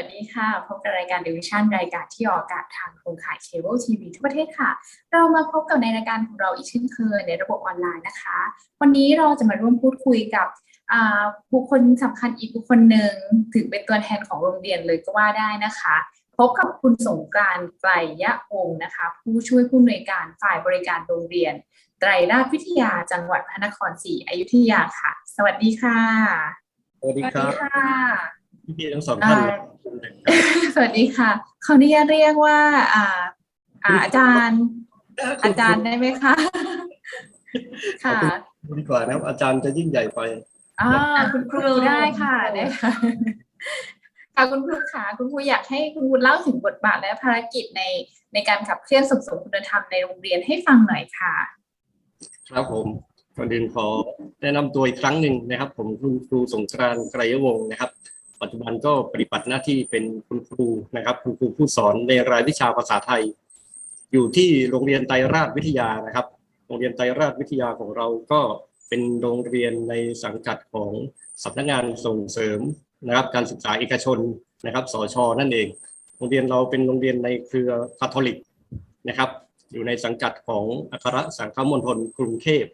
วัสดีค่ะ พบกับรายการ Division รายการที่ออกอากาศทางโครงข่ายเคเบิลทีวีทั่วประเทศค่ะ เรามาพบกับในรายการของเราอีกเช่นเคยในระบบออนไลน์นะคะ วันนี้เราจะมาร่วมพูดคุยกับอ่าบุคคลสำคัญอีกบุคคลหนึ่งถือเป็นตัวแทนของโรงเรียนเลยก็ว่าได้นะคะ พบกับคุณสงกรานต์ไกรยะวงศ์นะคะ ผู้ช่วยผู้อำนวยการฝ่ายบริการโรงเรียน ไตรราชวิทยาจังหวัดพระนครศรีอยุธยาค่ะ สวัสดีค่ะ สวัสดีสวัสครัดีบค่ะ พี่ๆทั้งสองท่านอ่าสวัสดีค่ะขออนุญาตเรียกว่าอ่าอ่าอาจารย์ อาจารย์ได้ไหมคะ ค่ะดีกว่านะครับ อาจารย์จะยิ่งใหญ่ไปอ่าคุณครูได้ค่ะได้ค่ะค่ะคุณครูค่ะคุณครูอยากให้คุณครูเล่าถึงบทบาทและภารกิจในในการขับเคลื่อนส่งเสริมคุณธรรมในโรงเรียนให้ฟังหน่อยค่ะ ครับผมก่อนอื่นขอแนะนำตัวอีกครั้งหนึ่งนะครับ ผมคุณครูสงกรานต์ไกรยวงศ์นะครับ ปัจจุบันก็ปฏิบัติหน้าที่เป็นคุณครูนะครับคุณครูผู้สอนในรายวิชาภาษาไทย อยู่ที่โรงเรียนไตรราชวิทยานะครับ โรงเรียนไตรราชวิทยาของเราก็เป็นโรงเรียนในสังกัดของสำนักงานส่งเสริมนะครับการศึกษาเอกชนนะครับสชนั่นเอง โรงเรียนเราเป็นโรงเรียนในเครือคาทอลิกนะครับ อยู่ในสังกัดของอัครสังฆมณฑลกรุงเทพ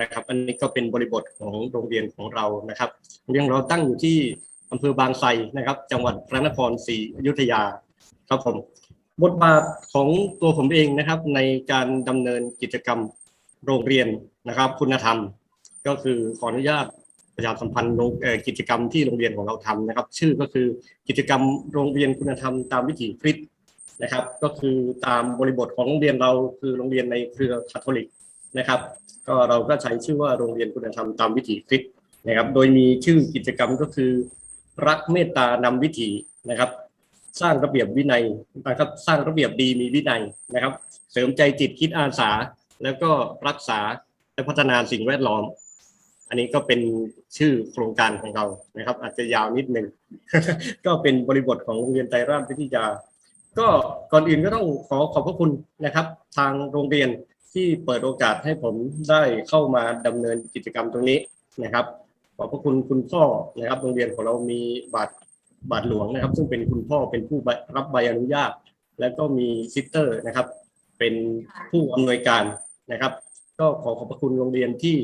นะครับ อันนี้ก็เป็นบริบทของโรงเรียนของเรานะครับ โรงเรียนเราตั้งอยู่ที่ อำเภอบางไทรนะครับ จังหวัดพระนครศรีอยุธยาครับผมบทบาทของตัวผมเองนะครับ ในการดำเนินกิจกรรมโรงเรียนนะครับ คุณธรรม ก็คือขออนุญาตประชาสัมพันธ์กิจกรรมที่โรงเรียนของเราทำนะครับ ชื่อก็คือกิจกรรมโรงเรียนคุณธรรม ตามวิถีคริสต์นะครับ ก็คือตามบริบทของโรงเรียนเราคือโรงเรียนในเครือคาทอลิกนะครับ ก็เราก็ใช้ชื่อว่าโรงเรียนคุณธรรมตามวิถีคริสต์นะครับ โดยมีชื่อกิจกรรมก็คือ รักเมตตานำวิถีนะครับ สร้างระเบียบวินัยนะครับสร้างระเบียบดีมีวินัยนะครับ เสริมใจจิตคิดอาสา แล้วก็รักษาและพัฒนาสิ่งแวดล้อม อันนี้ก็เป็นชื่อโครงการของเรานะครับ อาจจะยาวนิดนึง ก็เป็นบริบทของโรงเรียนไตรราชวิทยา ก็ก่อนอื่นก็ต้องขอขอบพระคุณนะครับ ทางโรงเรียนที่เปิดโอกาสให้ผมได้เข้ามาดำเนินกิจกรรมตรงนี้นะครับ ขอบพระคุณคุณพ่อนะครับโรงเรียนของเรามีบาทบาทหลวงนะครับ ซึ่งเป็นคุณพ่อเป็นผู้รับใบอนุญาต แล้วก็มีซิสเตอร์นะครับ เป็นผู้อำนวยการนะครับ ก็ขอขอบพระคุณโรงเรียนที่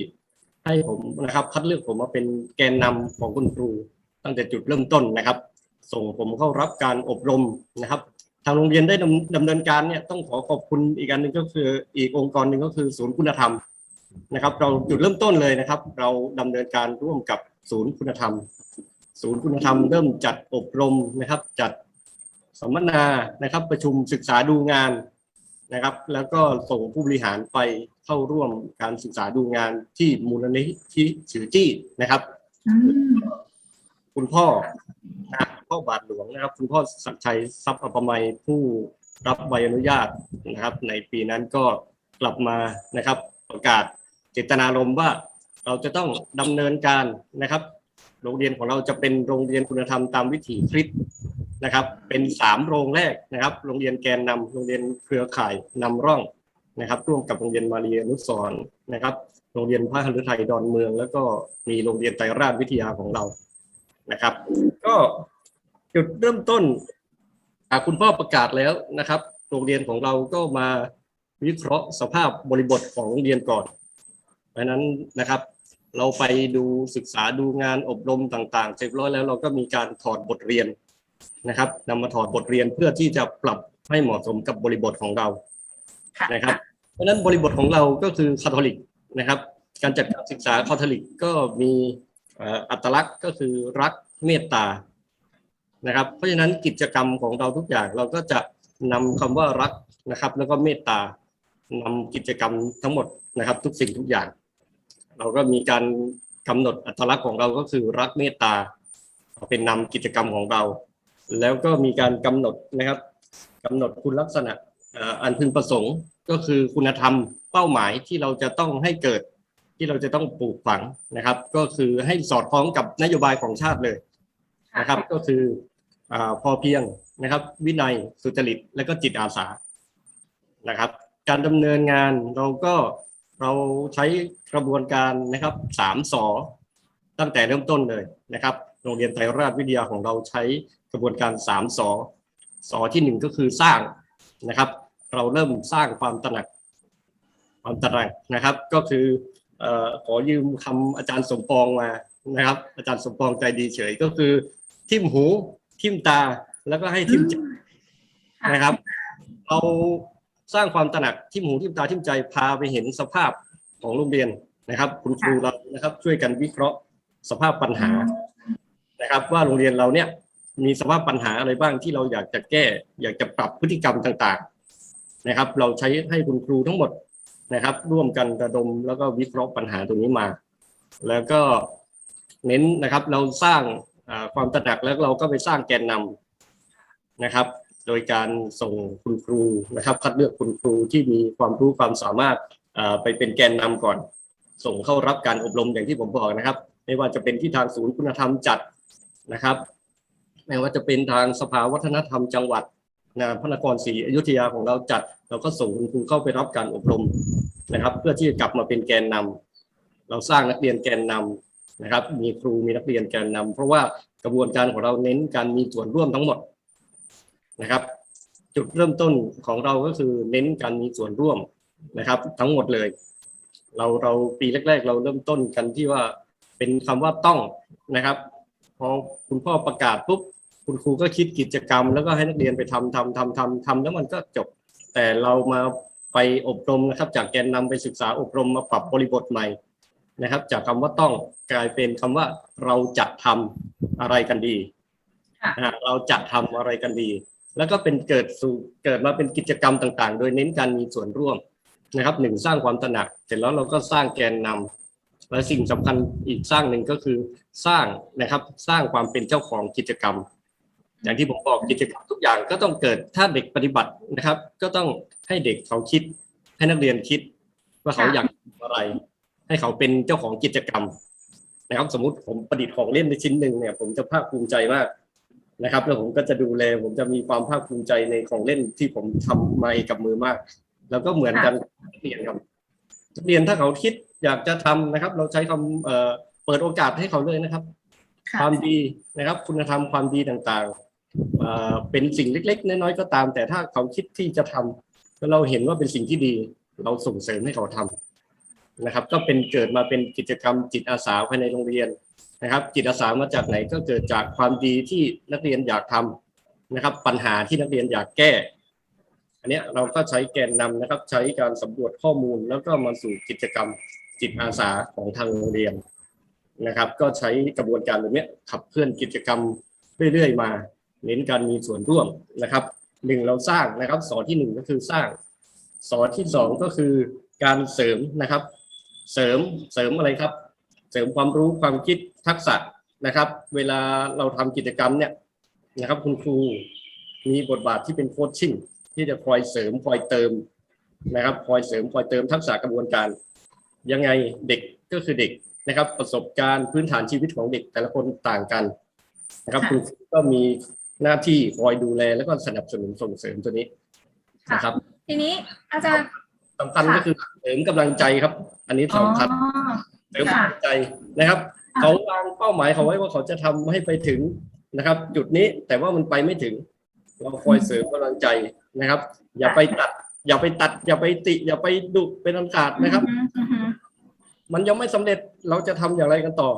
ให้ผมนะครับ คัดเลือกผมมาเป็นแกนนำของคุณครู ตั้งแต่จุดเริ่มต้นนะครับ ส่งผมเข้ารับการอบรมนะครับ ทางโรงเรียนได้ดำดำเนินการเนี่ยต้องขอขอบคุณอีกอันหนึ่งก็คืออีกองค์กรหนึ่งก็คือศูนย์คุณธรรม นะครับ เราจุดเริ่มต้นเลยนะครับ เราดำเนินการร่วมกับศูนย์คุณธรรม ศูนย์คุณธรรมเริ่มจัดอบรมนะครับ จัดสัมมนานะครับ ประชุมศึกษาดูงานนะครับ แล้วก็ส่งผู้บริหารไปเข้าร่วมการศึกษาดูงานที่มูลนิธิสือจี้นะครับคุณพ่อนะพ่อบาทหลวงนะครับ คุณพ่อศักชัยทรัพย์อภมัยผู้รับใบอนุญาตนะครับ ในปีนั้นก็กลับมานะครับ ประกาศ เจตนารมณ์ว่าเราจะต้องดำเนินการนะครับ โรงเรียนของเราจะเป็นโรงเรียนคุณธรรมตามวิถีคริสต์นะครับ เป็นสามโรงแรกนะครับ โรงเรียนแกนนำโรงเรียนเครือข่ายนำร่องนะครับ ร่วมกับโรงเรียนมารียนุสรนะครับ โรงเรียนพระหฤทัยดอนเมือง แล้วก็มีโรงเรียนไตรราชวิทยาของเรานะครับ ก็จุดเริ่มต้นคุณพ่อประกาศแล้วนะครับ โรงเรียนของเราก็มาวิเคราะห์สภาพบริบทของโรงเรียนก่อน เพราะฉะนั้นนะครับเราไปดูศึกษาดูงานอบรมต่างๆเสร็จร้อยแล้วเราก็มีการถอดบทเรียนนะครับนำมาถอดบทเรียนเพื่อที่จะปรับให้เหมาะสมกับบริบทของเราค่ะนะครับ เพราะฉะนั้นบริบทของเราก็คือคาทอลิกนะครับ การจัดการศึกษาคาทอลิกก็มีเอ่ออัตลักษณ์ก็คือรักเมตตานะครับ เพราะฉะนั้นกิจกรรมของเราทุกอย่างเราก็จะนำคำว่ารักนะครับ แล้วก็เมตตานำกิจกรรมทั้งหมดนะครับ ทุกสิ่งทุกอย่าง เราก็มีการกำหนดอัตลักษณ์ของเราก็คือรักเมตตา เป็นนำกิจกรรมของเรา แล้วก็มีการกำหนดนะครับกำหนดคุณลักษณะอันพึงประสงค์ก็คือคุณธรรมเป้าหมายที่เราจะต้องให้เกิดที่เราจะต้องปลูกฝังนะครับ ก็คือให้สอดคล้องกับนโยบายของชาติเลยนะครับ ก็คืออพอเพียงนะครับ วินัยสุจริตและก็จิตอาสานะครับ การดำเนินงานเราก็ เราใช้กระบวนการนะครับสามสอตั้งแต่เริ่มต้นเลยนะครับ โรงเรียนไตรราชวิทยาของเราใช้กระบวนการสามสอสอที่หนึ่งก็คือสร้างนะครับ เราเริ่มสร้างความตระหนักความตระหนักนะครับ ก็คือเอ่อขอยืมคำอาจารย์สมปองมานะครับ อาจารย์สมปองใจดีเฉยก็คือ ทิมหูทิมตาแล้วก็ให้ทิมใจนะครับ เรา สร้างความตระหนักที่หมูที่ตาที่ใจพาไปเห็นสภาพของโรงเรียนนะครับ คุณครูเรานะครับ ช่วยกันวิเคราะห์สภาพปัญหานะครับ ว่าโรงเรียนเราเนี่ยมีสภาพปัญหาอะไรบ้างที่เราอยากจะแก้ อยากจะปรับพฤติกรรมต่างๆนะครับ เราใช้ให้คุณครูทั้งหมดนะครับ ร่วมกันระดมแล้วก็วิเคราะห์ปัญหาตรงนี้มา แล้วก็เน้นนะครับเราสร้างอ่าความตระหนักแล้วเราก็ไปสร้างแกนนำนะครับ โดยการส่งคุณครูนะครับ คัดเลือกคุณครูที่มีความรู้ความสามารถไปเป็นแกนนำก่อน ส่งเข้ารับการอบรมอย่างที่ผมบอกนะครับ ไม่ว่าจะเป็นที่ทางศูนย์คุณธรรมจัดนะครับไม่ว่าจะเป็นทางสภาวัฒนธรรมจังหวัดนะพระนครศรีอยุธยาของเราจัด เราก็ส่งคุณครูเข้าไปรับการอบรมนะครับ เพื่อที่จะกลับมาเป็นแกนนำเราสร้างนักเรียนแกนนำนะครับ มีครูมีนักเรียนแกนนำเพราะว่ากระบวนการของเราเน้นการมีส่วนร่วมทั้งหมด นะครับ จุดเริ่มต้นของเราก็คือเน้นการมีส่วนร่วมนะครับ ทั้งหมดเลย เราเราปีแรก ๆ เราเริ่มต้นกันที่ว่าเป็นคำว่าต้องนะครับพอคุณพ่อประกาศปุ๊บคุณครูก็คิดกิจกรรม แล้วก็ให้นักเรียนไปทำทำทำทำทำแล้วมันก็จบ แต่เรามาไปอบรมนะครับ จากแกนนำไปศึกษาอบรมมาปรับบริบทใหม่นะครับ จากคำว่าต้องกลายเป็นคำว่าเราจะทำอะไรกันดีค่ะอ่าเราจะทำอะไรกันดี แล้วก็เป็นเกิดสู่เกิดมาเป็นกิจกรรมต่างๆ โดยเน้นการมีส่วนร่วมนะครับหนึ่งสร้างความตระหนัก เสร็จแล้วเราก็สร้างแกนนำและสิ่งสำคัญอีกสร้างหนึ่งก็คือสร้างนะครับสร้างความเป็นเจ้าของกิจกรรม อย่างที่ผมบอกกิจกรรมทุกอย่างก็ต้องเกิดถ้าเด็กปฏิบัตินะครับ ก็ต้องให้เด็กเขาคิด ให้นักเรียนคิด ว่าเขาอยากอะไร ให้เขาเป็นเจ้าของกิจกรรมนะครับ สมมติผมประดิษฐ์ของเล่นในชิ้นหนึ่งเนี่ย ผมจะภาคภูมิใจมาก นะครับ แล้วผมก็จะดูแลผมจะมีความภาคภูมิใจในของเล่นที่ผมทำมาเองกับมือมาก แล้วก็เหมือนกันนักเรียนครับนักเรียนถ้าเขาคิดอยากจะทำนะครับ เราใช้คำเอ่อเปิดโอกาสให้เขาเลยนะครับค่ะความดีนะครับ คุณธรรมความดีต่างๆเอ่อเป็นสิ่งเล็ก ๆ น้อยๆก็ตาม แต่ถ้าเขาคิดที่จะทำแล้วเราเห็นว่าเป็นสิ่งที่ดี เราส่งเสริมให้เขาทำนะครับ ก็เป็นเกิดมาเป็นกิจกรรมจิตอาสาภายในโรงเรียน นะครับ จิตอาสามาจากไหนก็เกิดจากความดีที่นักเรียนอยากทำนะครับ ปัญหาที่นักเรียนอยากแก้ อันนี้เราก็ใช้แกนนำนะครับ ใช้การสำรวจข้อมูลแล้วก็มาสู่กิจกรรมจิตอาสาของทางโรงเรียนนะครับ ก็ใช้กระบวนการแบบนี้ขับเคลื่อนกิจกรรมเรื่อยๆมา เน้นการมีส่วนร่วมนะครับหนึ่งเราสร้างนะครับสอนที่หนึ่งก็คือสร้าง สอนที่สองก็คือการเสริมนะครับ เสริมเสริมอะไรครับ เสริมความรู้ความคิดทักษะนะครับ เวลาเราทำกิจกรรมเนี่ยนะครับ คุณครูมีบทบาทที่เป็นโคชชิ่งที่จะคอยเสริมคอยเติมนะครับ คอยเสริมคอยเติมทักษะกระบวนการ ยังไงเด็กก็คือเด็กนะครับ ประสบการณ์พื้นฐานชีวิตของเด็กแต่ละคนต่างกันนะครับค่ะคุณครูก็มีหน้าที่คอยดูแลแล้วก็สนับสนุนส่งเสริมตัวนี้ค่ะนะครับ ทีนี้อาจารย์สำคัญค่ะก็คือเสริมกำลังใจครับ อันนี้สำคัญ อ๋อเสริมกำลังใจนะครับค่ะเขาวางเป้าหมายเขาไว้ว่าเขาจะทำให้ไปถึงนะครับ จุดนี้แต่ว่ามันไปไม่ถึง เราคอยเสริมกำลังใจนะครับ อย่าไปตัด อย่าไปตัด อย่าไปติ อย่าไปดุเป็นอันขาดนะครับอือฮึอือฮึมันยังไม่สำเร็จเราจะทำอย่างไรกันต่อ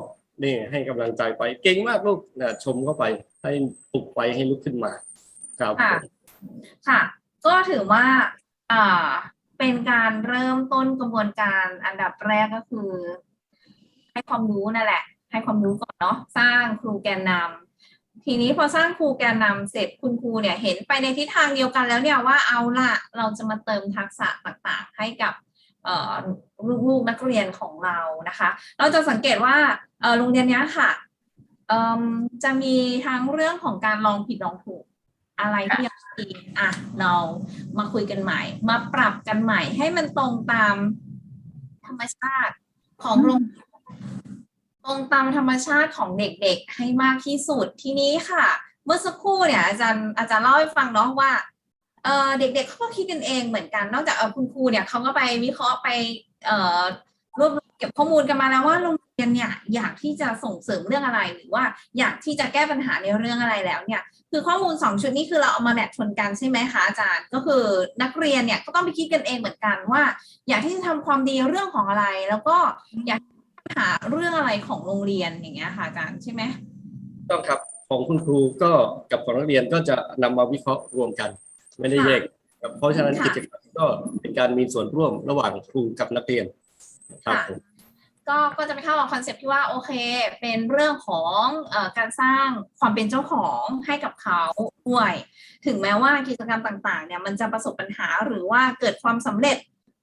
นี่ให้กำลังใจไปเก่งมากลูกนะชมเข้าไป ให้ปลุกไฟให้ลุกขึ้นมา ครับค่ะค่ะก็ถือว่าอ่าเป็นการเริ่มต้นกระบวนการอันดับแรกก็คือ ให้ความรู้นั่นแหละ ให้ความรู้ก่อนเนาะสร้างครูแกนนำทีนี้พอสร้างครูแกนนำเสร็จคุณครูเนี่ยเห็นไปในทิศทางเดียวกันแล้วเนี่ยว่าเอาละเราจะมาเติมทักษะต่างๆ ให้กับลูกนักเรียนของเรานะคะ เราจะสังเกตว่าโรงเรียนนี้ค่ะจะมีทั้งเรื่องของการลองผิดลองถูกอะไรที่ยังดีอะเรามาคุยกันใหม่ มาปรับกันใหม่ให้มันตรงตามธรรมชาติของโรง ตรงตามธรรมชาติของเด็กๆ ให้มากที่สุดทีนี้ค่ะ เมื่อสักครู่เนี่ยอาจารย์อาจารย์เล่าให้ฟังเนาะว่าเเด็กๆเขาก็คิดกันเองเหมือนกัน นอกจากคุณครูเนี่ยเขาก็ไปวิเคราะห์ไปรวบรวมเก็บข้อมูลกันมาแล้วว่าโรงเรียนเนี่ยอยากที่จะส่งเสริมเรื่องอะไรหรือว่าอยากที่จะแก้ปัญหาในเรื่องอะไรแล้วเนี่ย คือข้อมูลสองชุดนี้คือเราเอามาแมทชนกันใช่ไหมคะอาจารย์ก็คือนักเรียนเนี่ยก็ต้องไปคิดกันเองเหมือนกันว่า อยากที่จะทำความดีเรื่องของอะไร แล้วก็อยาก หาเรื่องอะไรของโรงเรียนอย่างเงี้ยค่ะอาจารย์ใช่ไหมต้องครับของคุณครูก็กับของนักเรียนก็จะนำมาวิเคราะห์รวมกัน ไม่ได้แยกครับเพราะฉะนั้นค่ะกิจกรรมก็เป็นการมีส่วนร่วมระหว่างครูกับนักเรียนครับผมก็ก็จะไปเข้ากับคอนเซ็ปต์ที่ว่าโอเค เป็นเรื่องของเออการสร้างความเป็นเจ้าของให้กับเขาด้วย ถึงแม้ว่ากิจกรรมต่างๆเนี่ยมันจะประสบปัญหาหรือว่าเกิดความสำเร็จ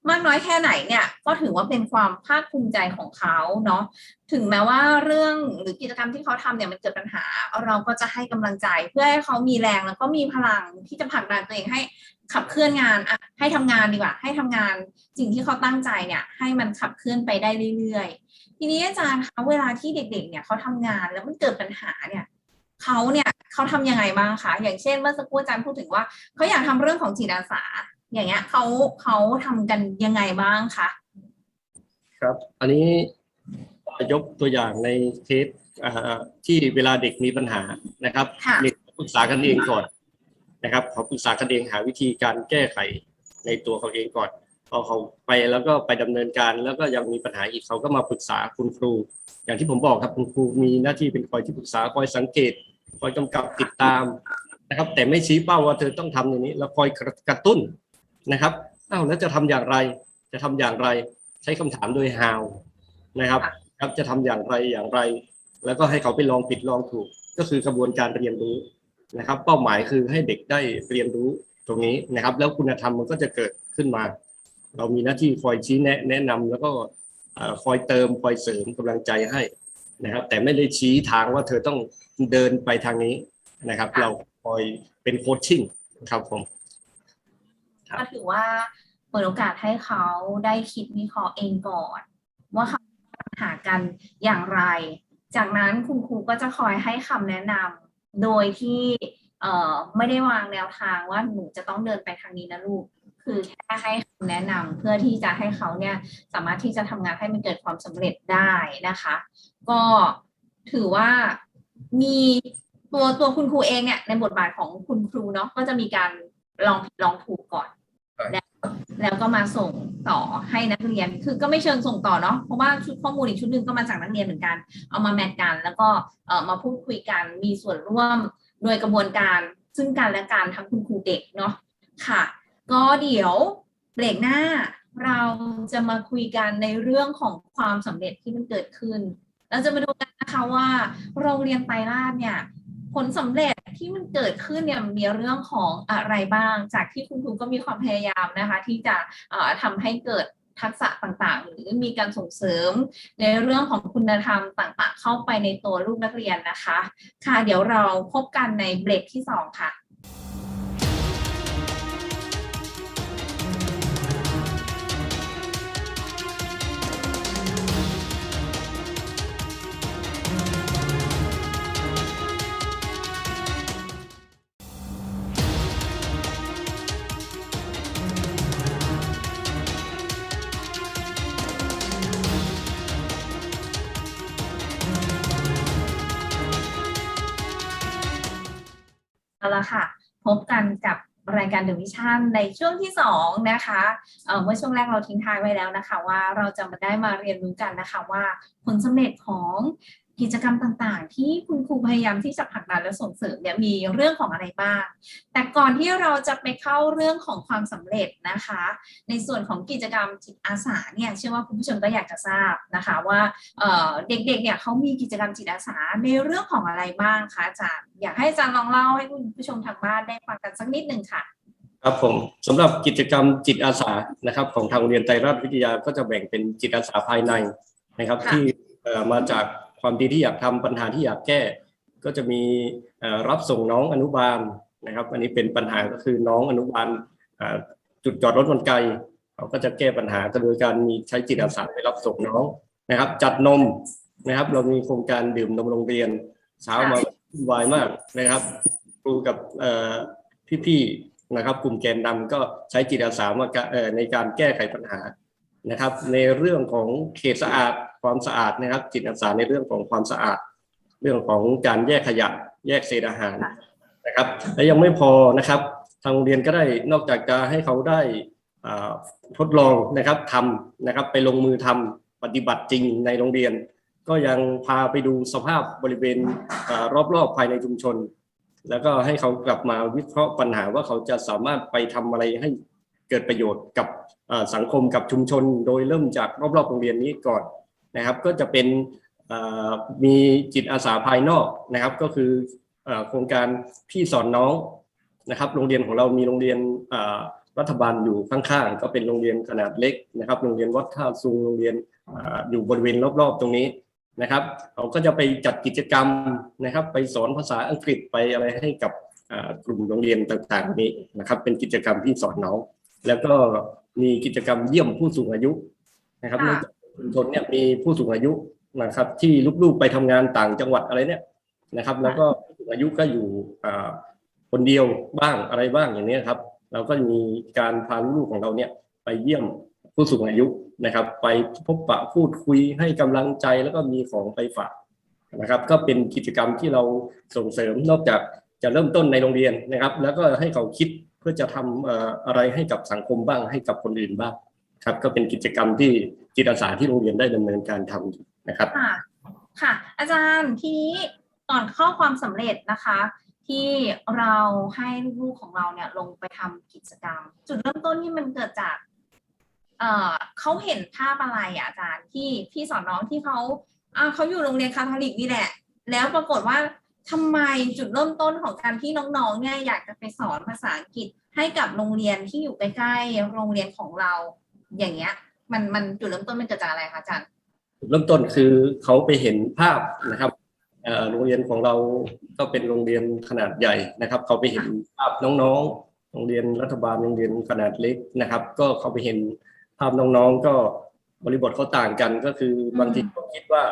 มากน้อยแค่ไหนเนี่ยก็ถือว่าเป็นความภาคภูมิใจของเขาเนาะถึงแม้ว่าเรื่องหรือกิจกรรมที่เขาทำเนี่ยมันเกิดปัญหา เราก็จะให้กำลังใจเพื่อให้เขามีแรงแล้วก็มีพลังที่จะผลักดันตัวเองให้ขับเคลื่อนงานอะให้ทำงานดีกว่า ให้ทำงานสิ่งที่เขาตั้งใจเนี่ยให้มันขับเคลื่อนไปได้เรื่อยๆ ทีนี้อาจารย์คะเวลาที่เด็ก ๆ เนี่ยเขาทำงานแล้วมันเกิดปัญหาเนี่ยเขาเนี่ยเขาทำยังไงบ้างคะอย่างเช่นเมื่อสักครู่อาจารย์พูดถึงว่าเขาอยากทำเรื่องของจิตอาสา อย่างเงี้ยเขาเขาทำกันยังไงบ้างคะครับ อันนี้ยกตัวอย่างในเคสอ่าที่เวลาเด็กมีปัญหานะครับค่ะเด็กปรึกษากันเองก่อนนะครับเขาปรึกษากันเองหาวิธีการแก้ไขในตัวเขาเองก่อนพอเขาไปแล้วก็ไปดำเนินการแล้วก็ยังมีปัญหาอีกเขาก็มาปรึกษาคุณครู อย่างที่ผมบอกครับคุณครูมีหน้าที่เป็นคอยที่ปรึกษาคอยสังเกตคอยกำกับติดตามนะครับ แต่ไม่ชี้เป้าว่าเธอต้องทำอย่างนี้ แล้วคอยกระตุ้น นะครับอ้าวแล้วจะทำอย่างไร จะทำอย่างไร ใช้คำถามโดย how นะครับครับจะทำอย่างไรอย่างไร แล้วก็ให้เขาไปลองผิดลองถูก ก็คือกระบวนการเรียนรู้นะครับ เป้าหมายคือให้เด็กได้เรียนรู้ตรงนี้นะครับ แล้วคุณธรรมมันก็จะเกิดขึ้นมา เรามีหน้าที่คอยชี้แนะแนะนำแล้วก็เอ่อคอยเติมคอยเสริมกำลังใจให้นะครับ แต่ไม่ได้ชี้ทางว่าเธอต้องเดินไปทางนี้นะครับ เราคอยเป็นโคชชิ่งครับผมครับ ก็ถือว่าเปิดโอกาสให้เขาได้คิดวิเคราะห์เองก่อน ว่าเขาปัญหากันอย่างไร จากนั้นคุณครูก็จะคอยให้คำแนะนำโดยที่เอ่อไม่ได้วางแนวทางว่าหนูจะต้องเดินไปทางนี้นะลูก คือแค่ให้คำแนะนำเพื่อที่จะให้เขาเนี่ยสามารถที่จะทำงานให้มันเกิดความสำเร็จได้นะคะ ก็ถือว่ามีตัวตัวคุณครูเองเนี่ยในบทบาทของคุณครูเนาะก็จะมีการลองผิดลองถูกก่อน แล้วแล้วก็มาส่งต่อให้นักเรียน คือก็ไม่เชิงส่งต่อเนาะ เพราะว่าชุดข้อมูลอีกชุดหนึ่งก็มาจากนักเรียนเหมือนกัน เอามาแมทกัน แล้วก็เอ่อมาพูดคุยกัน มีส่วนร่วมโดยกระบวนการ ซึ่งกันและกันทั้งคุณครูเด็กเนาะ ค่ะ ก็เดี๋ยวเบรกหน้าเราจะมาคุยกันในเรื่องของความสำเร็จที่มันเกิดขึ้น เราจะมาดูกันนะคะว่าโรงเรียนไตรราชเนี่ย ผลสำเร็จที่มันเกิดขึ้นเนี่ยมีเรื่องของอะไรบ้าง จากที่คุณครูก็มีความพยายามนะคะ ที่จะเอ่อทำให้เกิดทักษะต่างๆ หรือมีการส่งเสริม ในเรื่องของคุณธรรมต่างๆ เข้าไปในตัวลูกนักเรียนนะคะ ค่ะเดี๋ยวเราพบกันในเบรกที่สองค่ะ เอาละค่ะ พบกันกับรายการเดอะวิชั่นในช่วงที่สองนะคะเเมื่อช่วงแรกเราทิ้งท้ายไว้แล้วนะคะ ว่าเราจะมาได้มาเรียนรู้กันนะคะว่าผลสำเร็จของ กิจกรรมต่างๆ ที่คุณครูพยายามที่จะผลักดันและส่งเสริมเนี่ยมีเรื่องของอะไรบ้าง แต่ก่อนที่เราจะไปเข้าเรื่องของความสำเร็จนะคะ ในส่วนของกิจกรรมจิตอาสาเนี่ยเชื่อว่าคุณผู้ชมก็อยากจะทราบนะคะว่าเอ่อเด็กๆเนี่ยเขามีกิจกรรมจิตอาสาในเรื่องของอะไรบ้างคะอาจารย์อยากให้อาจารย์ลองเล่าให้คุณผู้ชมทางบ้านได้ฟังกันสักนิดหนึ่งค่ะครับผมสำหรับกิจกรรมจิตอาสานะครับ ของทางโรงเรียนไตรราชวิทยาก็จะแบ่งเป็นจิตอาสาภายในนะครับค่ะที่เอ่อมาจาก ความดีที่อยากทำปัญหาที่อยากแก้ ก็จะมีรับส่งน้องอนุบาลนะครับ อันนี้เป็นปัญหาก็คือน้องอนุบาลจุดจอดรถมันไกลเขาก็จะแก้ปัญหาโดยการมีใช้จิตอาสาไปรับส่งน้องนะครับ จัดนมนะครับ เรามีโครงการดื่มนมโรงเรียนเช้ามาวุ่นวายมากนะครับครูกับพี่ๆนะครับ กลุ่มแกนนำก็ใช้จิตอาสามาในการแก้ไขปัญหา นะครับ ในเรื่องของเขตสะอาดความสะอาดนะครับ จิตอาสาในเรื่องของความสะอาด เรื่องของการแยกขยะแยกเศษอาหารนะครับ และยังไม่พอนะครับ ทางโรงเรียนก็ได้นอกจากจะให้เขาได้อ่าทดลองนะครับทำนะครับไปลงมือทำปฏิบัติจริงในโรงเรียน ก็ยังพาไปดูสภาพบริเวณอารอบๆภายในชุมชน แล้วก็ให้เขากลับมาวิเคราะห์ปัญหาว่าเขาจะสามารถไปทำอะไรให้เกิดประโยชน์กับเอ่อ สังคมกับชุมชนโดยเริ่มจากรอบๆโรงเรียนนี้ก่อนนะครับ ก็จะเป็นมีจิตอาสาภายนอกนะครับ ก็คืออโครงการพี่สอนน้องนะครับ โรงเรียนของเรามีโรงเรียนรัฐบาลอยู่ข้างๆ ก็เป็นโรงเรียนขนาดเล็กนะครับ โรงเรียนวัดท่าซุงโรงเรียนออยู่บริเวณรอบๆ ตรงนี้นะครับเขาก็จะไปจัดกิจกรรมนะครับ ไปสอนภาษาอังกฤษไปอะไรให้กับกลุ่มโรงเรียนต่างๆนี้นะครับ เป็นกิจกรรมที่สอนน้อง แล้วก็ มีกิจกรรมเยี่ยมผู้สูงอายุนะครับค่ะเนื่องจากชุมชนเนี่ยมีผู้สูงอายุนะครับ ที่ลูกๆไปทำงานต่างจังหวัดอะไรเนี่ยนะครับ แล้วก็ผู้สูงอายุก็อยู่อ่าคนเดียวบ้างอะไรบ้างอย่างนี้ครับ เราก็มีการพาลูกๆของเราเนี่ยไปเยี่ยมผู้สูงอายุนะครับ ไปพบปะพูดคุยให้กำลังใจแล้วก็มีของไปฝากนะครับ ก็เป็นกิจกรรมที่เราส่งเสริมนอกจากจะเริ่มต้นในโรงเรียนนะครับ แล้วก็ให้เขาคิด เพื่อจะทำอะไรให้กับสังคมบ้างให้กับคนอื่นบ้างครับ ก็เป็นกิจกรรมที่จิตอาสาที่โรงเรียนได้ดำเนินการทำนะครับค่ะค่ะ อาจารย์ทีนี้ก่อนเข้าความสำเร็จนะคะ ที่เราให้ลูกของเราเนี่ยลงไปทำกิจกรรม จุดเริ่มต้นที่มันเกิดจากเอ่อเขาเห็นภาพอะไรอะอาจารย์ที่พี่สอนน้องที่เขาอ่าเขาอยู่โรงเรียนคาทอลิกนี่แหละ แล้วปรากฏว่า ทำไมจุดเริ่มต้นของการที่น้องๆเนี่ยอยากจะไปสอนภาษาอังกฤษให้กับโรงเรียนที่อยู่ใกล้ๆโรงเรียนของเรา อย่างเงี้ย มันมันจุดเริ่มต้นมันเกิดจากอะไรคะอาจารย์เริ่มต้นคือเขาไปเห็นภาพนะครับโรงเรียนของเราก็เป็นโรงเรียนขนาดใหญ่นะครับ เขาไปเห็นภาพน้องๆ โรงเรียนรัฐบาลโรงเรียนขนาดเล็กนะครับ ก็เขาไปเห็นภาพน้องๆ ก็บริบทเขาต่างกันก็คือบางทีเขาคิดว่า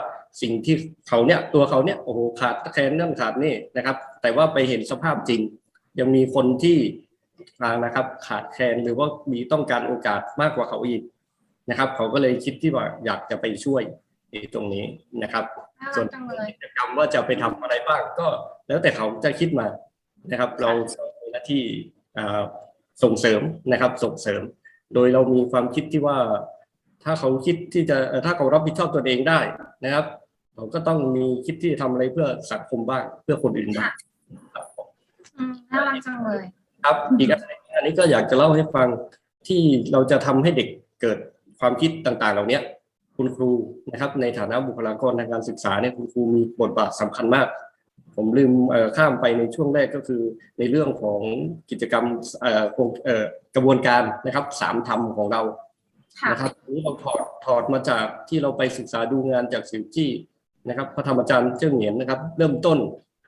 สิ่งที่เขาเนี่ยตัวเขาเนี่ยโอ้โหขาดแคลนนั่นขาดนี่นะครับ แต่ว่าไปเห็นสภาพจริง ยังมีคนที่อ่านะครับขาดแคลนหรือว่ามีต้องการโอกาสมากกว่าเขาอีกนะครับ เขาก็เลยคิดที่ว่าอยากจะไปช่วยตรงนี้นะครับน่าส่รัวกนจังเลยกิจกรรมว่าจะไปทำอะไรบ้างก็ แล้วแต่เขาจะคิดมานะครับ เรามีหน้าที่อ่าส่งเสริมนะครับส่งเสริม โดยเรามีความคิดที่ว่าถ้าเขาคิดที่จะเอ่อถ้าเขารับผิดชอบตัวเองได้นะครับ เขาก็ต้องมีคิดที่จะทำอะไรเพื่อสังคมบ้างเพื่อคนอื่นบ้างครับผมอืมน่ารักจังเลยครับอีกอันหนึ่งอันนี้ก็อยากจะเล่าให้ฟังที่เราจะทำให้เด็กเกิดความคิดต่างๆ เหล่านี้คุณครูนะครับในฐานะบุคลากรทางการศึกษาเนี่ยคุณครูมีบทบาทสำคัญมาก ผมลืมเอ่อข้ามไปในช่วงแรกก็คือ ในเรื่องของกิจกรรมเอ่อโครงเอ่อกระบวนการนะครับสามธรรมของเราค่ะนะครับนี้เราถอดถอดมาจากที่เราไปศึกษาดูงานจากสิวจี้ นะครับพระธรรมอาจารย์เจิ้งเหนียนนะครับ เริ่มต้น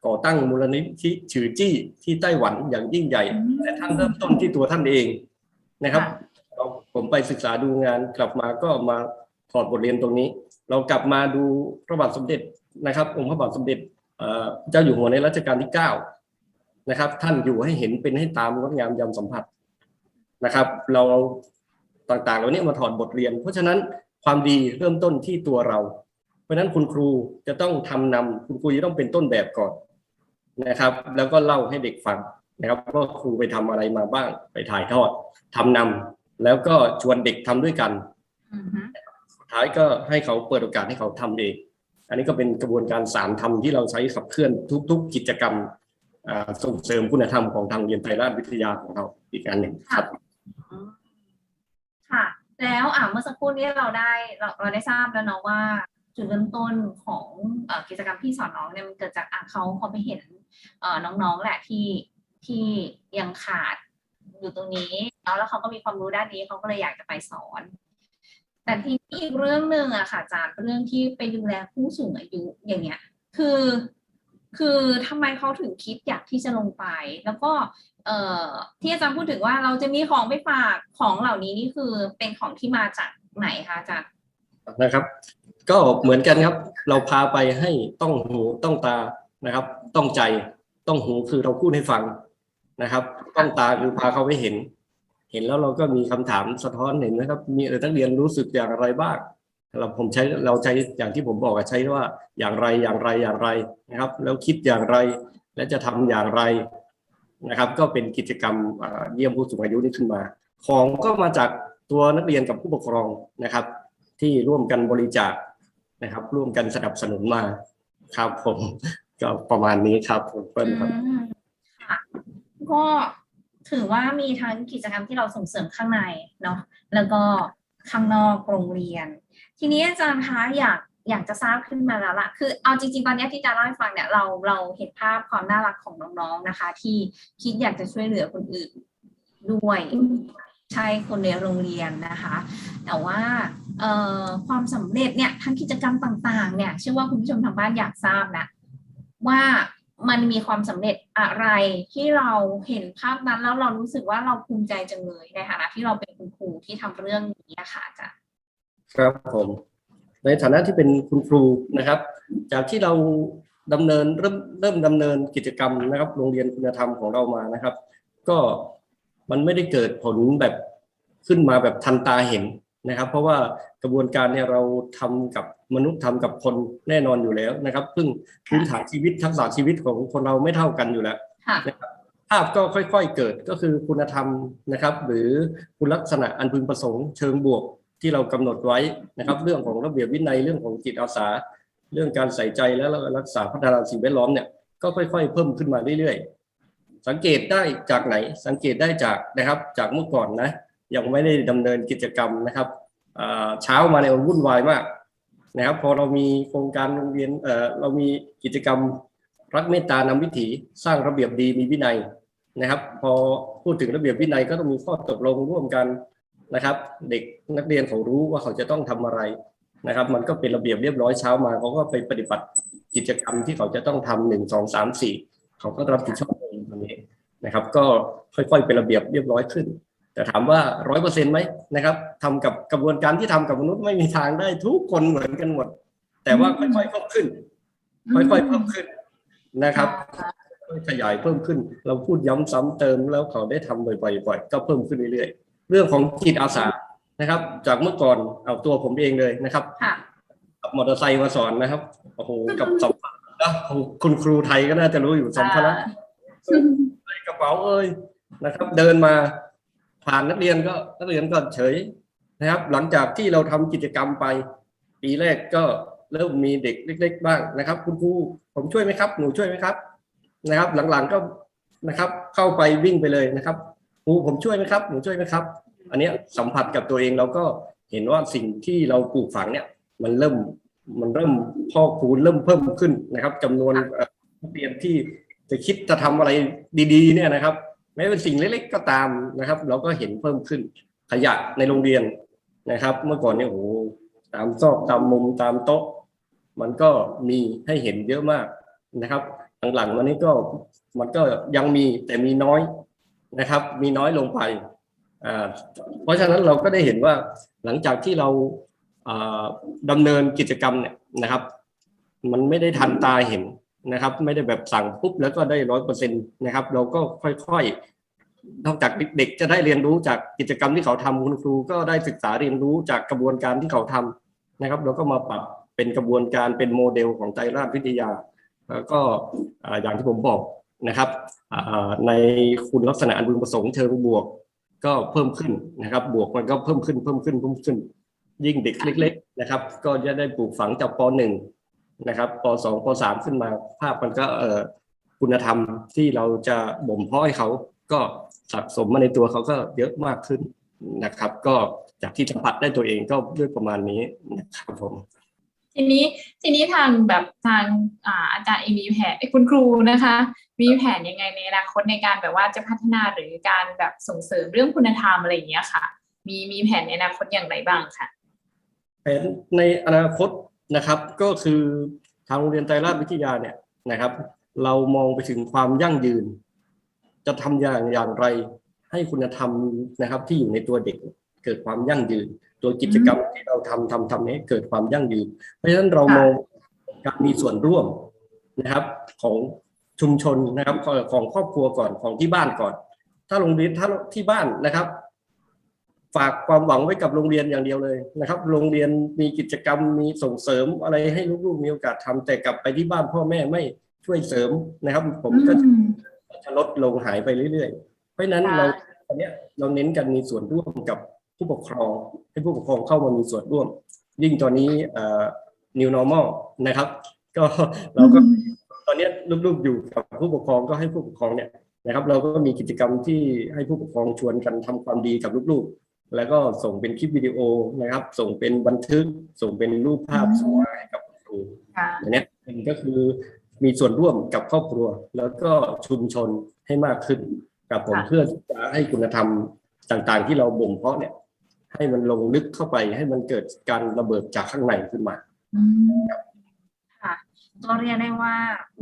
ก่อตั้งมูลนิธิฉือจี้ที่ไต้หวันอย่างยิ่งใหญ่ แต่ท่านเริ่มต้นที่ตัวท่านเองนะครับเราผมไปศึกษาดูงานกลับมาก็มาถอดบทเรียนตรงนี้ เรากลับมาดูพระบาทสมเด็จนะครับ องค์พระบาทสมเด็จเอ่อเจ้าอยู่หัวในรัชกาลที่เก้านะครับ ท่านอยู่ให้เห็นเป็นให้ตามงดงามยำสัมผัสนะครับ เราเอาต่างๆเหล่านี้มาถอดบทเรียน เพราะฉะนั้นความดีเริ่มต้นที่ตัวเราเพ ราะฉะนั้นคุณครูจะต้องทำนำคุณครูจะต้องเป็นต้นแบบก่อนนะครับ แล้วก็เล่าให้เด็กฟังนะครับว่าครูไปทำอะไรมาบ้างไปถ่ายทอดทำนำแล้วก็ชวนเด็กทำด้วยกันอือฮึสุดท้ายก็ให้เขาเปิดโอกาสให้เขาทำเอง อันนี้ก็เป็นกระบวนการสามทำที่เราใช้ขับเคลื่อนทุก ๆ กิจกรรมอ่าส่งเสริมคุณธรรมของทางเรียนไทยราชวิทยาของเราอีกอันหนึ่งครับอืมค่ะ แล้วอ่าเมื่อสักครู่นี้เราได้เราเราได้ทราบแล้วเนาะว่า จุดเริ่มต้นของอกิจกรรมพี่สอนน้องเนี่ยมันเกิดจากเขาเขาไปเห็นน้องๆแหละที่ที่ยังขาดอยู่ตรงนี้แล้วแล้วเขาก็มีความรู้ด้านนี้เขาก็เลยอยากจะไปสอน แต่ทีนี้อีกเรื่องหนึ่งอะค่ะอาจารย์เรื่องที่ไปดูแลผู้สูงอายุอย่างเงี้ย คือ คือทำไมเขาถึงคิดอยากที่จะลงไป แล้วก็เอ่อที่อาจารย์พูดถึงว่าเราจะมีของไปฝากของเหล่านี้นี่คือเป็นของที่มาจากไหนคะอาจารย์นะครับ ก็เหมือนกันครับ เราพาไปให้ต้องหูต้องตานะครับ ต้องใจต้องหูคือเราพูดให้ฟังนะครับ ต้องตาคือพาเขาไปเห็น เห็นแล้วเราก็มีคำถามสะท้อนเห็นนะครับ มีเออนักเรียนรู้สึกอย่างไรบ้างเราผมใช้เราใช้อย่างที่ผมบอกใช้ว่าอย่างไรอย่างไรอย่างไรนะครับ แล้วคิดอย่างไรและจะทำอย่างไรนะครับ ก็เป็นกิจกรรมเยี่ยมผู้สูงอายุนี้ขึ้นมา ของก็มาจากตัวนักเรียนกับผู้ปกครองนะครับ ที่ร่วมกันบริจาค นะครับ ร่วมกันสนับสนุนมาครับผมก็ประมาณนี้ครับผมเปิ้ลครับ อืมค่ะก็ถือว่ามีทั้งกิจกรรมที่เราส่งเสริมข้างในเนาะแล้วก็ข้างนอกโรงเรียน ทีนี้อาจารย์คะอยากอยากจะทราบขึ้นมาแล้วละคือเอาจริงๆตอนเนี้ยที่จารย์เล่าให้ฟังเนี่ยเราเราเห็นภาพความน่ารักของน้องๆนะคะ ที่คิดอยากจะช่วยเหลือคนอื่นด้วย ใช่คนในโรงเรียนนะคะ แต่ว่าความสำเร็จเนี่ยทั้งกิจกรรมต่างๆเนี่ยเชื่อว่าคุณผู้ชมทางบ้านอยากทราบนะว่ามันมีความสำเร็จอะไรที่เราเห็นภาพนั้นแล้วเรารู้สึกว่าเราภูมิใจจังเลยในฐานะที่เราเป็นคุณครูที่ทำเรื่องนี้อะค่ะอาจารย์ครับผมในฐานะที่เป็นคุณครูนะครับ จากที่เราดำเนินเริ่มเริ่มดำเนินกิจกรรมนะครับ โรงเรียนคุณธรรมของเรามานะครับ ก็ มันไม่ได้เกิดผลแบบขึ้นมาแบบทันตาเห็นนะครับ เพราะว่ากระบวนการเนี่ยเราทำกับมนุษย์ทำกับคนแน่นอนอยู่แล้วนะครับ ซึ่งพื้นฐานชีวิตทักษะชีวิตของคนเราไม่เท่ากันอยู่แล้วค่ะภาพก็ค่อยๆเกิดก็คือคุณธรรมนะครับ หรือคุณลักษณะอันพึงประสงค์เชิงบวกที่เรากำหนดไว้นะครับ เรื่องของระเบียบวินัยเรื่องของจิตอาสา เรื่องการใส่ใจและรักษาพัฒนาสิ่งแวดล้อมเนี่ยก็ค่อย ๆ เพิ่มขึ้นมาเรื่อยๆ สังเกตได้จากไหน สังเกตได้จากนะครับ จากเมื่อก่อนนะ ยังไม่ได้ดำเนินกิจกรรมนะครับเช้ามาในยวุ่นวายมากนะครับ พอเรามีโครงการโรงเรียนเรามีกิจกรรมรักเมตตานำวิถีสร้างระเบียบดีมีวินัยนะครับ พอพูดถึงระเบียบวินัยก็ต้องมีข้อตกลงร่วมกันนะครับ เด็กนักเรียนเขารู้ว่าเขาจะต้องทำอะไรนะครับ มันก็เป็นระเบียบเรียบร้อยเช้ามาเขาก็ไปปฏิบัติกิจกรรมที่เขาจะต้องทำหนึ่งสองสามสี่เขาก็รับผิดชอบเนี้นะครับ ก็ค่อยๆเป็นระเบียบเรียบร้อยขึ้น แต่ถามว่าร้อยเปอร์เซ็นต์ไหมนะครับทำกับกระบวนการที่ทำกับมนุษย์ไม่มีทางได้ทุกคนเหมือนกันหมด แต่ว่าค่อยๆเพิ่มขึ้น ค่อยๆเพิ่มขึ้นนะครับขยายเพิ่มขึ้น เราพูดย้ำซ้ำเติมแล้วเขาได้ทำบ่อยๆบ่อยๆก็เพิ่มขึ้นเรื่อยๆเรื่องของจิตอาสานะครับ จากเมื่อก่อนเอาตัวผมเองเลยนะครับค่ะขับมอเตอร์ไซค์มาสอนนะครับโอ้โหกับสัมภาระของคุณครูไทยก็น่าจะรู้อยู่สัมภาระ ในกระเป๋าเอ้ยนะครับ เดินมาผ่านนักเรียนก็นักเรียนก็เฉยนะครับ หลังจากที่เราทำกิจกรรมไป ปีแรกก็เริ่มมีเด็กเล็ก ๆ บ้างนะครับ คุณครูผมช่วยไหมครับ หนูช่วยไหมครับ นะครับ หลังๆก็นะครับ เข้าไปวิ่งไปเลยนะครับครูผมช่วยไหมครับ หนูช่วยไหมครับ อันนี้สัมผัสกับตัวเองเราก็เห็นว่าสิ่งที่เราปลูกฝังเนี่ย มันเริ่มมันเริ่มพอกคูณเริ่มเพิ่มขึ้นนะครับจำนวนนักเรียนที่ จะคิดจะทำอะไรดีๆเนี่ยนะครับแม้เป็นสิ่งเล็กๆก็ตามนะครับ เราก็เห็นเพิ่มขึ้นขยะในโรงเรียนนะครับ เมื่อก่อนเนี่ยโอ้โหตามซอกตามมุมตามโต๊ะ มันก็มีให้เห็นเยอะมากนะครับหลังๆมานี้ก็มันก็ยังมีแต่มีน้อยนะครับ มีน้อยลงไปอ่าเพราะฉะนั้นเราก็ได้เห็นว่าหลังจากที่เราอ่าดำเนินกิจกรรมเนี่ยนะครับ มันไม่ได้ทันตาเห็น นะครับ ไม่ได้แบบสั่งปุ๊บแล้วก็ได้ร้อยเปอร์เซ็นต์นะครับ เราก็ค่อยๆนอกจากเด็กๆจะได้เรียนรู้จากกิจกรรมที่เขาทำคุณครูก็ได้ศึกษาเรียนรู้จากกระบวนการที่เขาทำนะครับ เราก็มาปรับเป็นกระบวนการเป็นโมเดลของไตราชวิทยา แล้วก็อย่างที่ผมบอกนะครับในคุณลักษณะอันพึงประสงค์เชิงบวกก็เพิ่มขึ้นนะครับ บวกมันก็เพิ่มขึ้นเพิ่มขึ้นเพิ่มขึ้น ยิ่งเด็กเล็ก ๆ นะครับ ก็จะได้ปลูกฝังจากป .1 นะครับป .2 ป .3 ขึ้นมาภาพมันก็เอ่อคุณธรรมที่เราจะบ่มเพาะให้เขาก็สะสมมาในตัวเขาก็เยอะมากขึ้นนะครับ ก็จากที่สัมผัสได้ตัวเองก็ด้วยประมาณนี้นะครับผมทีนี้ทีนี้ทางแบบทางอ่าอาจารย์เองมีแผนเอ้ยคุณครูนะคะ มีแผนยังไงในอนาคตในการแบบว่าจะพัฒนาหรือการแบบส่งเสริมเรื่องคุณธรรมอะไรอย่างเงี้ยค่ะ มีมีแผนในอนาคตอย่างไรบ้างค่ะแผนในอนาคต นะครับ ก็คือทางโรงเรียนไตรราชวิทยาเนี่ยนะครับ เรามองไปถึงความยั่งยืน จะทำอย่างอย่างไร ให้คุณธรรมนะครับ ที่อยู่ในตัวเด็กเกิดความยั่งยืน ตัวกิจกรรมที่เราทำทำทำให้เกิดความยั่งยืน เพราะฉะนั้นเรามองการมีส่วนร่วมนะครับของชุมชนนะครับของของครอบครัวก่อนของที่บ้านก่อน ถ้าโรงเรียนถ้าที่บ้านนะครับ ฝากความหวังไว้กับโรงเรียนอย่างเดียวเลยนะครับ โรงเรียนมีกิจกรรมมีส่งเสริมอะไรให้ลูกๆมีโอกาสทำแต่กลับไปที่บ้านพ่อแม่ไม่ช่วยเสริมนะครับ ผมก็จะลดลงหายไปเรื่อยๆ เพราะฉะนั้นเราตอนนี้เราเน้นกันมีส่วนร่วมกับผู้ปกครอง ให้ผู้ปกครองเข้ามามีส่วนร่วม ยิ่งตอนนี้เอ่อ new normal นะครับ ก็เราก็ตอนนี้ลูกๆอยู่กับผู้ปกครองก็ให้ผู้ปกครองเนี่ยนะครับ เราก็มีกิจกรรมที่ให้ผู้ปกครองชวนกันทำความดีกับลูกๆ แล้วก็ส่งเป็นคลิปวิดีโอนะครับ ส่งเป็นบันทึก ส่งเป็นรูปภาพอืมส่งมาให้กับครูค่ะอันเนี้ยมันก็คือมีส่วนร่วมกับครอบครัว แล้วก็ชุมชนให้มากขึ้นกับผมค่ะเพื่อที่จะให้คุณธรรมต่างๆ ที่เราบ่มเพาะเนี่ย ให้มันลงลึกเข้าไปให้มันเกิดการระเบิดจากข้างในขึ้นมาอืมค่ะก็เรียกได้ว่า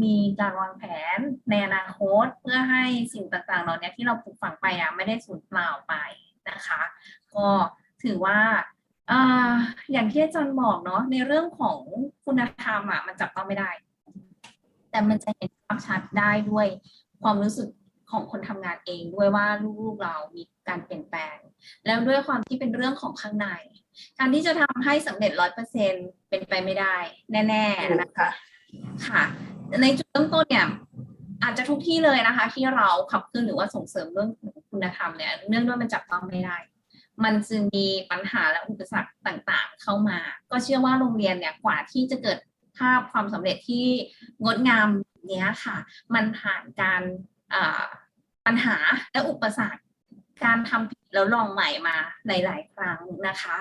มีการวางแผนในอนาคตเพื่อให้สิ่งต่างๆ เหล่านี้ที่เราปลูกฝังไปอะไม่ได้สูญเปล่าไปนะคะ ก็ถือว่าอ่าอย่างที่อาจารย์บอกเนาะในเรื่องของคุณธรรมอะมันจับต้องไม่ได้ แต่มันจะเห็นภาพชัดได้ด้วยความรู้สึกของคนทำงานเองด้วยว่าลูกๆเรามีการเปลี่ยนแปลง แล้วด้วยความที่เป็นเรื่องของข้างใน การที่จะทำให้สำเร็จร้อยเปอร์เซ็นเป็นไปไม่ได้ แน่ๆนะคะค่ะ ในจุดเริ่มต้นเนี่ยอาจจะทุกที่เลยนะคะ ที่เราขับเคลื่อนหรือว่าส่งเสริมเรื่องของคุณธรรมเนี่ยเนื่องด้วยมันจับต้องไม่ได้ มันจึงมีปัญหาและอุปสรรคต่างๆ เข้ามา ก็เชื่อว่าโรงเรียนเนี่ยกว่าที่จะเกิดภาพความสำเร็จที่งดงามเนี้ยค่ะ มันผ่านการปัญหาและอุปสรรคการทำผิ แล้วลองใหม่มาหลายๆ ครั้งนะคะ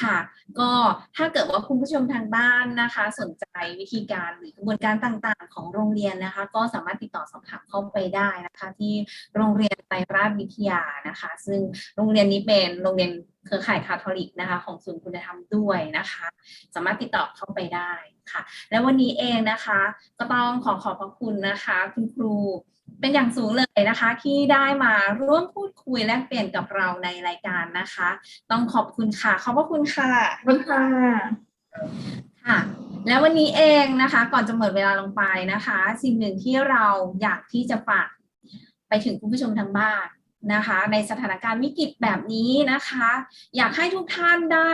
ค่ะ ก็ถ้าเกิดว่าคุณผู้ชมทางบ้านนะคะ สนใจวิธีการหรือกระบวนการต่างๆ ของโรงเรียนนะคะ ก็สามารถติดต่อสอบถามเข้าไปได้นะคะ ที่โรงเรียนไตรราชวิทยานะคะ ซึ่งโรงเรียนนี้เป็นโรงเรียนเครือข่ายคาทอลิกนะคะ ของศูนย์คุณธรรมด้วยนะคะ สามารถติดต่อเข้าไปได้ค่ะ และวันนี้เองนะคะ ก็ต้องขอขอบพระคุณนะคะ คุณครูเป็นอย่างสูงเลยนะคะ ที่ได้มาร่วมพูดคุยแลกเปลี่ยนกับเราในรายการนะคะ ต้องขอบคุณค่ะ ขอบพระคุณค่ะขอบคุณค่ะค่ะ แล้ววันนี้เองนะคะ ก่อนจะหมดเวลาลงไปนะคะ สิ่งหนึ่งที่เราอยากที่จะฝากไปถึงคุณผู้ชมทางบ้านนะคะ ในสถานการณ์วิกฤตแบบนี้นะคะ อยากให้ทุกท่านได้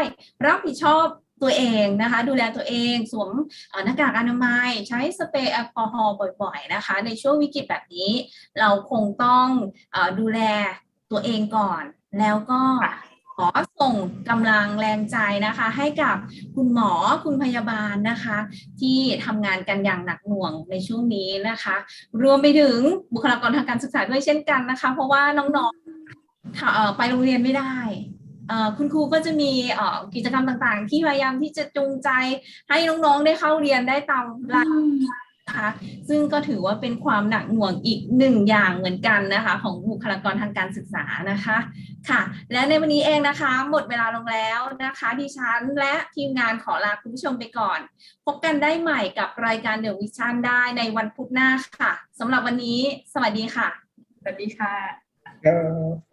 รับผิดชอบตัวเองนะคะ ดูแลตัวเองสวมเอ่อหน้ากากอนามัย ใช้สเปรย์แอลกอฮอล์บ่อยๆนะคะ ในช่วงวิกฤตแบบนี้ เราคงต้องเออดูแลตัวเองก่อน แล้วก็ขอส่งกำลังแรงใจนะคะ ให้กับคุณหมอคุณพยาบาลนะคะ ที่ทำงานกันอย่างหนักหน่วงในช่วงนี้นะคะ รวมไปถึงบุคลากรทางการศึกษาด้วยเช่นกันนะคะ เพราะว่าน้องๆไปโรงเรียนไม่ได้คุณครูก็จะมีกิจกรรมต่างๆ ที่พยายามที่จะจูงใจให้น้องๆได้เข้าเรียนได้ตามเวลา นะคะซึ่งก็ถือว่าเป็นความหนักหน่วงอีกหนึ่งอย่างเหมือนกันนะคะ ของบุคลากรทางการศึกษานะคะค่ะ และในวันนี้เองนะคะ หมดเวลาลงแล้วนะคะดิฉันและทีมงานขอลาคุณผู้ชมไปก่อน พบกันได้ใหม่กับรายการเด e v วิชั่นได้ในวันพุธหน้าค่ะสำหรับวันนี้ สวัสดีค่ะ สวัสดีค่ะครับ